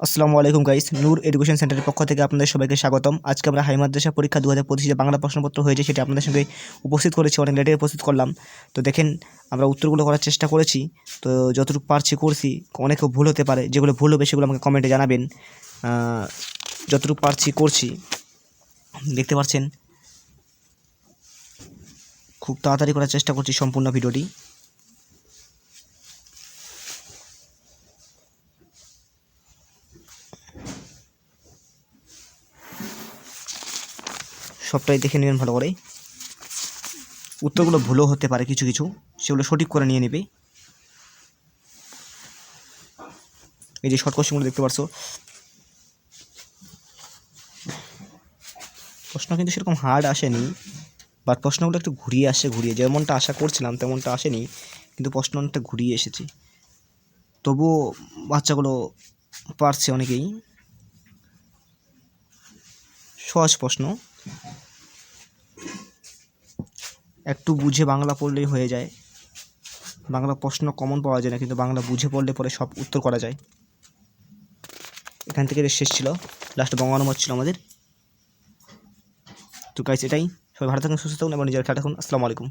আসসালামু আলাইকুম গাইস, নূর এডুকেশন সেন্টারের পক্ষ থেকে আপনাদের সবাইকে স্বাগতম। আজকে আমরা হাই মাদ্রাসা পরীক্ষা দু হাজার পঁচিশে বাংলা প্রশ্নপত্র হয়েছে সেটা আপনাদের সঙ্গে উপস্থিত করেছি, অনেক লেটে উপস্থিত করলাম। তো দেখেন, আমরা উত্তরগুলো করার চেষ্টা করেছি। তো যতটুকু পারছি করছি অনেকেও ভুল হতে পারে, যেগুলো ভুল হবে সেগুলো আমাকে কমেন্টে জানাবেন। যতটুকু পারছি করছি। দেখতে পাচ্ছেন, খুব তাড়াতাড়ি করার চেষ্টা করছি সম্পূর্ণ ভিডিওটি। সবটাই দেখে নেবেন ভালো করে উত্তরগুলো ভুলও হতে পারে কিছু কিছু, সেগুলো সঠিক করে নিয়ে নেবে। এই যে শর্ট কোশ্চেনগুলো দেখতে পারছ। প্রশ্ন কিন্তু সেরকম হার্ড আসেনি বাট প্রশ্নগুলো একটু ঘুরিয়ে আসে, ঘুরিয়ে। যেমনটা আশা করছিলাম, তেমনটা আসেনি, কিন্তু প্রশ্ন অনেকটা ঘুরিয়ে এসেছে। তবুও বাচ্চাগুলো পারছে অনেকেই। সহজ প্রশ্ন। একটু বুঝে বাংলা পড়লেই হয়ে যায়। বাংলা প্রশ্ন কমন পাওয়া যায় না, কিন্তু বাংলা বুঝে পড়লে পরে সব উত্তর করা যায়। এখান থেকে শেষ ছিল। লাস্ট বঙ্গানুবাদ ছিল আমাদের। তো গাইস এটাই। সবাই ভারত থাকুন, সুস্থ থাকুন এবং নিজের খেয়াল রাখুন। আসসালামু আলাইকুম।